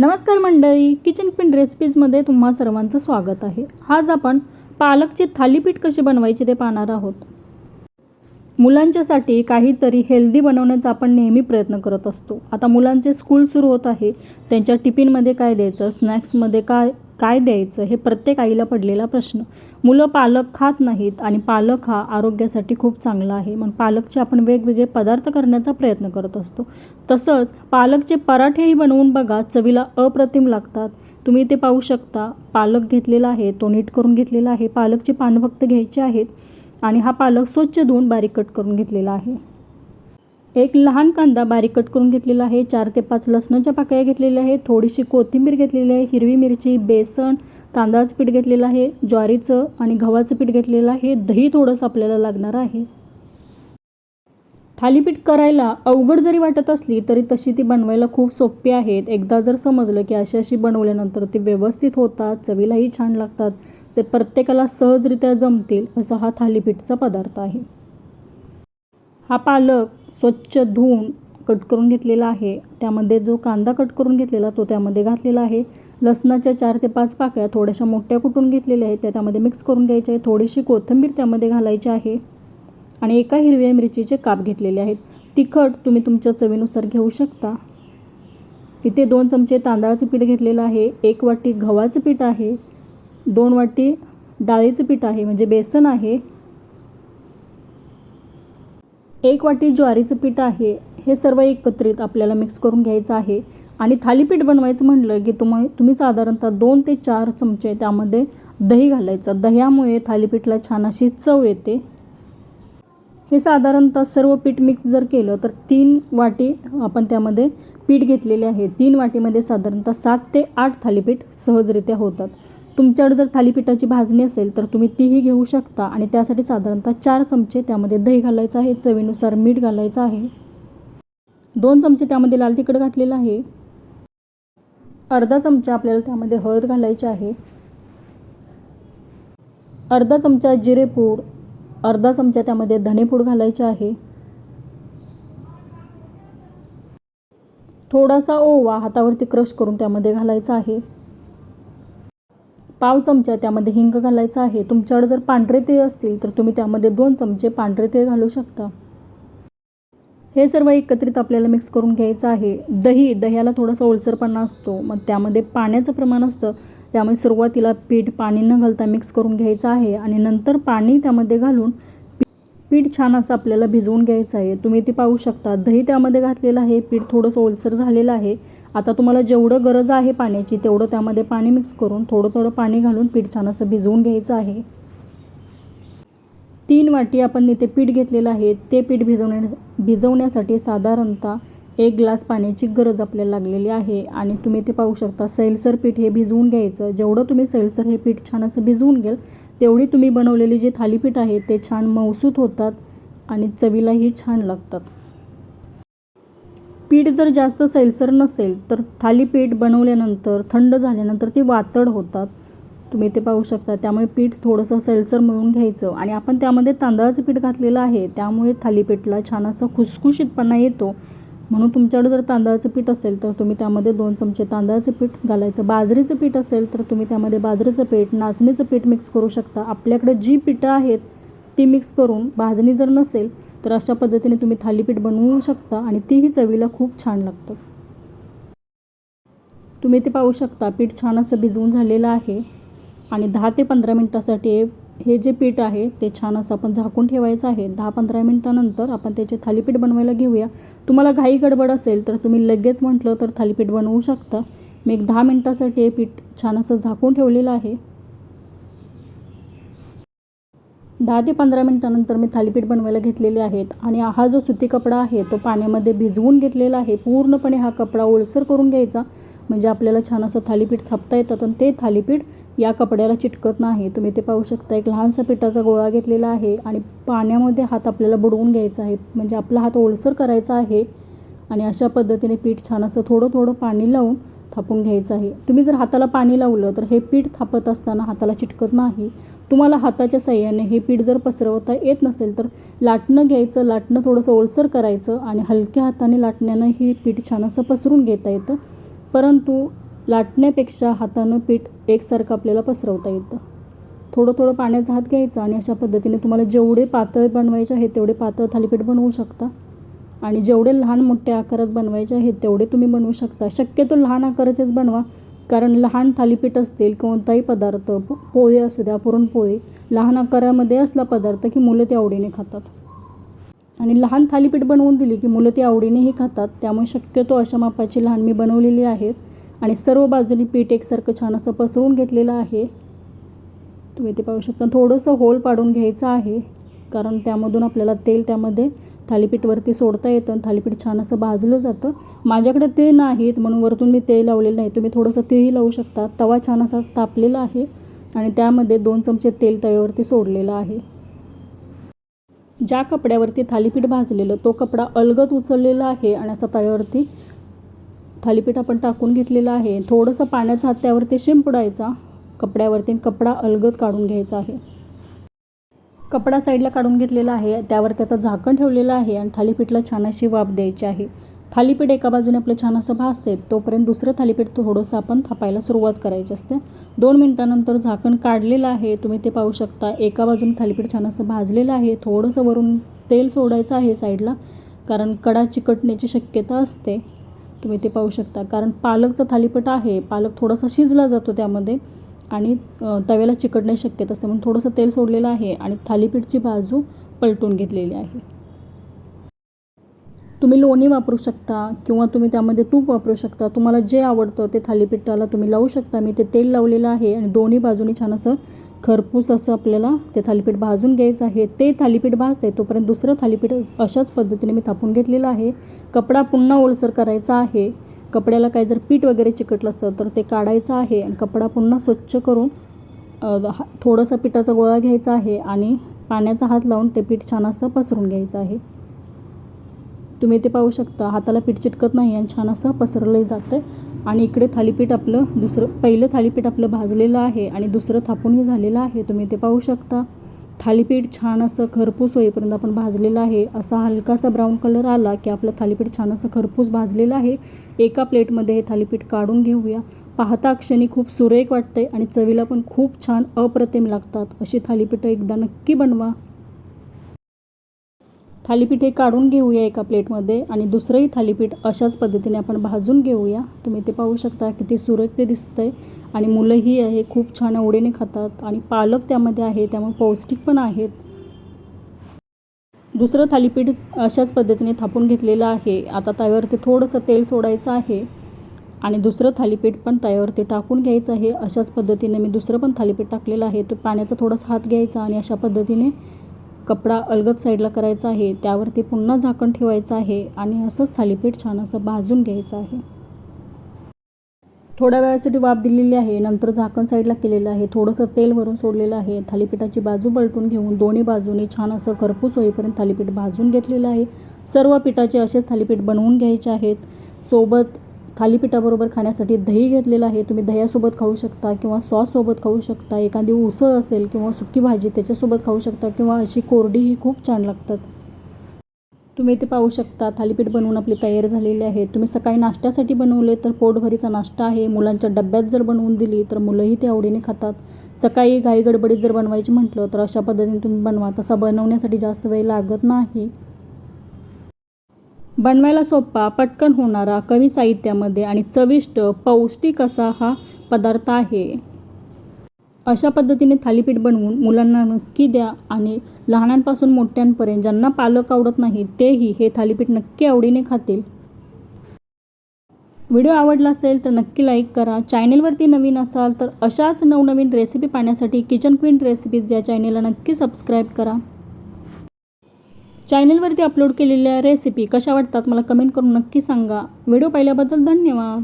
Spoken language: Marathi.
नमस्कार मंडळी किचन पिन रेसिपीजमध्ये तुम्हा सर्वांचं स्वागत आहे. आज आपण पालकचे थालीपीठ कसे बनवायचे ते पाहणार आहोत. मुलांच्यासाठी काहीतरी हेल्दी बनवण्याचा आपण नेहमी प्रयत्न करत असतो. आता मुलांचे स्कूल सुरू होत आहे. त्यांच्या टिफिनमध्ये काय द्यायचं स्नॅक्समध्ये काय काय द्यायचं हे प्रत्येक आईला पडलेला प्रश्न. मुलं पालक खात नाहीत आणि पालक हा आरोग्यासाठी खूप चांगला आहे. मग पालकचे आपण वेगवेगळे पदार्थ करण्याचा प्रयत्न करत असतो. तसंच पालकचे पराठेही बनवून बघा चवीला अप्रतिम लागतात. तुम्ही ते पाहू शकता. पालक घेतलेला आहे तो नीट करून घेतलेला आहे पालकची पानं फक्त घ्यायची आहेत आणि हा पालक स्वच्छ धुवून बारीक कट करून घेतलेला आहे. एक लहान कांदा बारीक कट करून घेतलेला आहे. चार ते पाच लसणाच्या पाकळ्या घेतलेल्या आहे थोडीशी कोथिंबीर घेतलेली आहे. हिरवी मिरची बेसन तांदळाचं पीठ घेतलेलं आहे. ज्वारीचं आणि गव्हाचं पीठ घेतलेलं आहे. दही थोडंसं आपल्याला लागणार आहे. थालीपीठ करायला अवघड जरी वाटत असली तरी तशी ती बनवायला खूप सोपी आहेत एकदा जर समजलं की अशी अशी बनवल्यानंतर ते व्यवस्थित होतात चवीलाही छान लागतात ते प्रत्येकाला सहजरित्या जमतील असा हा थालीपीठचा पदार्थ आहे. हा पालक स्वच्छ धुवून कट करून घेतलेला आहे. त्यामध्ये जो कांदा कट करून घेतलेला तो त्यामध्ये घातलेला आहे. लसणाच्या चार ते पाच पाकळ्या थोड्याशा मोठ्या कुटून घेतलेल्या आहेत. त्या त्यामध्ये मिक्स करून घ्यायच्या आहे थोडीशी कोथिंबीर त्यामध्ये घालायची आहे. आणि एका हिरव्या मिरचीचे काप घेतलेले आहेत. तिखट तुम्ही तुमच्या चवीनुसार घेऊ शकता. इथे दोन चमचे तांदळाचं पीठ घेतलेलं आहे. एक वाटी गव्हाचं पीठ आहे. दोन वाटी डाळीचं पीठ आहे. म्हणजे बेसन आहे. एक वाटी ज्वारीचं पीठ आहे. हे सर्व एकत्रित आपल्याला मिक्स करून घ्यायचं आहे. आणि थालीपीठ बनवायचं म्हटलं की तुम तुम्ही साधारणतः दोन ते चार चमचे त्यामध्ये दही घालायचं. दह्यामुळे थालीपीठला छान अशी चव येते. हे साधारणतः सर्व पीठ मिक्स जर केलं तर तीन वाटी आपण त्यामध्ये पीठ घेतलेले आहे. तीन वाटीमध्ये साधारणतः सात ते आठ थालीपीठ सहजरित्या होतात. तुमच्याकडे जर थालीपीठाची भाजणी असेल तर तुम्ही तीही घेऊ शकता. आणि त्यासाठी साधारणतः चार चमचे त्यामध्ये दही घालायचं आहे चवीनुसार मीठ घालायचं आहे. दोन चमचे त्यामध्ये लाल तिखट घातलेलं आहे. अर्धा चमचा आपल्याला त्यामध्ये हळद घालायची आहे. अर्धा चमचा जिरेपूड अर्धा चमचा त्यामध्ये धनेपूड घालायचे आहे. थोडासा ओवा हातावरती क्रश करून त्यामध्ये घालायचा आहे. पाव चमचा त्यामध्ये हिंग घालायचा आहे. तुमच्याकडे जर पांढरे ते असतील तर तुम्ही त्यामध्ये दोन चमचे पांढरे ते घालू शकता. हे सर्व एकत्रित आपल्याला मिक्स करून घ्यायचं आहे. दही दह्याला थोडासा ओलसरपणा असतो. मग त्यामध्ये पाण्याचं प्रमाण असतं. त्यामुळे सुरुवातीला पीठ पाणी न घालता मिक्स करून घ्यायचं आहे. आणि नंतर पाणी त्यामध्ये घालून पीठ छान असं आपल्याला भिजवून घ्यायचं आहे. तुम्ही ते पाहू शकता. दही त्यामध्ये घातलेलं आहे. पीठ थोडंसं ओलसर झालेलं आहे. आता तुम्हाला जेवढं गरज आहे पाण्याची तेवढं त्यामध्ये पाणी मिक्स करून थोडं थोडं पाणी घालून पीठ छान असं भिजवून घ्यायचं आहे. तीन वाटी आपण इथे पीठ घेतलेलं आहे. ते पीठ भिजवण्या भिजवण्यासाठी साधारणतः एक ग्लास पाण्याची गरज आपल्याला लागलेली आहे. आणि तुम्ही ते पाहू शकता सैलसर पीठ हे भिजवून घ्यायचं. जेवढं तुम्ही सैलसर हे पीठ छान असं भिजवून घ्याल तेवढी तुम्ही बनवलेली जे थालीपीठ आहे ते छान मौसूत होतात आणि चवीलाही छान लागतात. पीठ जर जास्त सैलसर नसेल तर थालीपीठ बनवल्यानंतर थंड झाल्यानंतर ती वातड होतात. तुम्ही ते पाहू शकता. त्यामुळे पीठ थोडंसं सैलसर मळून घ्यायचं आणि आपण त्यामध्ये तांदळाचं पीठ घातलेलं आहे त्यामुळे थालीपीठला छान असं खुसखुशीतपणा येतो. म्हणून तुमच्याकडे जर तांदळाचं पीठ असेल तर तुम्ही त्यामध्ये दोन चमचे तांदळाचं पीठ घालायचं. बाजरीचं पीठ असेल तर तुम्ही त्यामध्ये बाजरीचं पीठ नाचणीचं पीठ मिक्स करू शकता. आपल्याकडे जी पिठं आहेत ती मिक्स करून भाजणी जर नसेल तर अशा पद्धतीने तुम्ही थालीपीठ बनवू शकता आणि तीही चवीला खूप छान लागतं. तुम्ही ते पाहू शकता पीठ छान असं भिजवून झालेलं आहे. आणि दहा ते पंधरा मिनटासाठी हे जे पीठ आहे ते छान असं आपण झाकून ठेवायचं आहे. दहा पंधरा मिनटानंतर आपण त्याचे थालीपीठ बनवायला घेऊया. तुम्हाला घाई गडबड असेल तर तुम्ही लगेच म्हटलं तर थालीपीठ बनवू शकता. मी एक दहा मिनटासाठी हे पीठ छान असं झाकून ठेवलेलं आहे. दहा ते पंधरा मिनटानंतर मी थालीपीठ बनवायला घेतलेले आहेत आणि हा जो सुती कपडा आहे तो पाण्यामध्ये भिजवून घेतलेला आहे. पूर्णपणे हा कपडा ओलसर करून घ्यायचा. म्हणजे आपल्याला छान असं थालीपीठ थापता येतं आणि ते थालीपीठ या कपड्याला चिटकत नाही. तुम्ही ते पाहू शकता. एक लहानसा पिठाचा गोळा घेतलेला आहे आणि पाण्यामध्ये हात आपल्याला बुडवून घ्यायचा आहे. म्हणजे आपला हात ओलसर करायचा आहे आणि अशा पद्धतीने पीठ छान असं थोडं थोडं पाणी लावून थापून घ्यायचं आहे. तुम्ही जर हाताला पाणी लावलं तर हे पीठ थापत असताना हाताला चिटकत नाही. तुम्हाला हाताच्या सहाय्याने हे पीठ जर पसरवता येत नसेल तर लाटणं घ्यायचं लाटणं थोडंसं ओलसर करायचं आणि हलक्या हाताने लाटण्यानं हे पीठ छान असं पसरून घेता येतं. परंतु लाटण्यापेक्षा हातानं पीठ एकसारखं आपल्याला पसरवता येतं. थोडं थोडं पाण्याचा हात घ्यायचा आणि अशा पद्धतीने तुम्हाला जेवढे पातळ बनवायचे आहेत तेवढे पातळ थालीपीठ बनवू शकता. आणि जेवढे लहान मोठ्या आकारात बनवायचे आहेत तेवढे तुम्ही बनवू शकता. शक्यतो लहान आकाराचेच बनवा कारण लहान थालीपीठ असतील कोणताही पदार्थ पो- पोहे असू द्या पुरणपोळी लहान आकारामध्ये असला पदार्थ की मुलं ते आवडीने खातात. आणि लहान थालीपीठ बनवून दिली की मुलं ती आवडीनेही खातात. त्यामुळे शक्यतो अशा मापाची लहान मी बनवलेली आहेत. आणि सर्व बाजूनी पीठ एकसारखं छान असं पसरवून घेतलेलं आहे. तुम्ही ते पाहू शकता. थोडंसं होल पाडून घ्यायचं आहे कारण त्यामधून आपल्याला तेल त्यामध्ये थालीपीठवरती सोडता येतं आणि थालीपीठ छान असं भाजलं जातं. माझ्याकडे ते नाहीत म्हणून वरतून मी तेल लावलेलं नाही. तुम्ही थोडंसं तेही लावू शकता. तवा छान असा तापलेला आहे आणि त्यामध्ये दोन चमचे तेल तव्यावरती सोडलेलं आहे. ज्या कपड्यावरती थालीपीठ भाजलेलं तो कपडा अलगद उचललेला आहे आणि असा तव्यावरती थालीपीठ आपण टाकून घेतलेलं आहे. थोडंसं पाण्याचा हात त्यावरती शिंपडायचा कपड्यावरती आणि कपडा अलगद काढून घ्यायचा आहे. कपडा साईडला काढून घेतलेला आहे. त्यावरती आता झाकण ठेवलेलं आहे आणि थालीपीठला छान अशी वाफ द्यायची आहे. थालीपीठ एका बाजूने आपलं छान असं भाजते तोपर्यंत दुसरं थालीपीठ थोडंसं आपण थापायला सुरुवात करायची असते. दोन मिनटानंतर झाकण काढलेलं आहे तुम्ही ते पाहू शकता. एका बाजूने थालीपीठ छान असं भाजलेलं आहे थोडंसं वरून तेल सोडायचं आहे साईडला कारण कडा चिकटण्याची शक्यता असते. तुम्ही ते पाहू शकता. कारण पालकचं थालीपीठ आहे पालक थोडासा शिजला जातो त्यामध्ये आणि तव्याला चिकटण्याची शक्यता असते म्हणून थोडंसं तेल सोडलेलं आहे आणि थालीपीठची बाजू पलटून घेतलेली आहे. तुम्ही लोणी वापरू शकता किंवा तुम्ही त्यामध्ये तूप वापरू शकता. तुम्हाला जे आवडतं ते थालीपीठाला तुम्ही लावू शकता. मी ते तेल लावलेलं आहे आणि दोन्ही बाजूनी छान असं खरपूस असं आपल्याला ते थालीपीठ भाजून घ्यायचं आहे. ते थालीपीठ भाजते तोपर्यंत दुसरं थालीपीठ अशाच पद्धतीने मी थापून घेतलेलं आहे. कपडा पुन्हा ओलसर करायचा आहे. कपड्याला काही जर पीठ वगैरे चिकटलं असतं तर ते काढायचं आहे आणि कपडा पुन्हा स्वच्छ करून हा- थोडासा पिठाचा गोळा घ्यायचा आहे आणि पाण्याचा हात लावून ते पीठ छान असं पसरून घ्यायचं आहे. तुम्ही ते पाहू शकता. हाताला पीठ चिटकत नाही आणि छान असं पसरलं जातं आहे आणि इकडे थालीपीठ आपलं दुसरं पहिलं थालीपीठ आपलं भाजलेलं आहे आणि दुसरं थापूनही झालेलं आहे. तुम्ही ते पाहू शकता. थालीपीठ छान असं खरपूस होईपर्यंत आपण भाजलेलं आहे. असा हलकासा ब्राऊन कलर आला की आपलं थालीपीठ छान असं खरपूस भाजलेलं आहे. एका प्लेटमध्ये हे थालीपीठ काढून घेऊया. पाहता क्षणी खूप सुरेख वाटते आणि चवीला पण खूप छान अप्रतिम लागतात. अशी थालीपीठं एकदा नक्की बनवा. थालीपीठ हे काढून घेऊया एका प्लेटमध्ये आणि दुसरंही थालीपीठ अशाच पद्धतीने आपण भाजून घेऊया. तुम्ही ते पाहू शकता किती सुरेख ते आहे आणि मुलंही आहे खूप छान आवडीने खातात आणि पालक त्यामध्ये आहे त्यामुळे पौष्टिक पण आहेत. दुसरं थालीपीठ अशाच पद्धतीने थापून घेतलेलं आहे. आता त्यावरती थोडंसं तेल सोडायचं आहे आणि दुसरं थालीपीठ पण त्यावरती टाकून घ्यायचं आहे. अशाच पद्धतीने मी दुसरं पण थालीपीठ टाकलेलं आहे. तो पाण्याचा थोडासा हात घ्यायचा आणि अशा पद्धतीने कपडा अलगद साईडला करायचा आहे त्यावरती पुन्हा झाकण ठेवायचं आहे आणि असंच थालीपीठ छान असं भाजून घ्यायचं आहे. थोड्या वेळासाठी वाफ दिलेली आहे नंतर झाकण साईडला केलेलं आहे. थोडंसं तेल वरून सोडलेलं आहे. थालीपीठाची बाजू पलटून घेऊन दोन्ही बाजूने छान असं खरपूस होईपर्यंत थालीपीठ भाजून घेतलेलं आहे. सर्व पिठाचे असेच थालीपीठ बनवून घ्यायचे आहेत. सोबत थालीपीठाबरोबर खाण्यासाठी दही घेतलेलं आहे. तुम्ही दह्यासोबत खाऊ शकता किंवा सॉससोबत खाऊ शकता. एखादी उसळ असेल किंवा सुकी भाजी त्याच्यासोबत खाऊ शकता किंवा अशी कोरडी ही खूप छान लागतात. तुम्ही इथे पाहू शकता थालीपीठ बनवून आपली तयार झालेली आहे. तुम्ही सकाळी नाश्त्यासाठी बनवले तर पोटभरीचा नाश्ता आहे. मुलांच्या डब्यात जर बनवून दिली तर मुलंही ते आवडीने खातात. सकाळी घाई गडबडीत जर बनवायची म्हटलं तर अशा पद्धतीने तुम्ही बनवा. तसा बनवण्यासाठी जास्त वेळ लागत नाही. बनवायला सोपा पटकन होणारा कमी साहित्यामध्ये आणि चविष्ट पौष्टिक असा हा पदार्थ आहे. अशा पद्धतीने थालीपीठ बनवून मुलांना नक्की द्या आणि लहानांपासून मोठ्यांपर्यंत ज्यांना पालक आवडत नाही तेही हे थालीपीठ नक्की आवडीने खातील. व्हिडिओ आवडला असेल तर नक्की लाईक करा. चॅनेलवरती नवीन असाल तर अशाच नवनवीन रेसिपी पाहण्यासाठी किचन क्वीन रेसिपीज या चॅनेलला नक्की सबस्क्राईब करा. चॅनलवरती अपलोड केलेल्या रेसिपी कशा वाटतात मला कमेंट करून नक्की सांगा. व्हिडिओ पाहिल्याबद्दल धन्यवाद.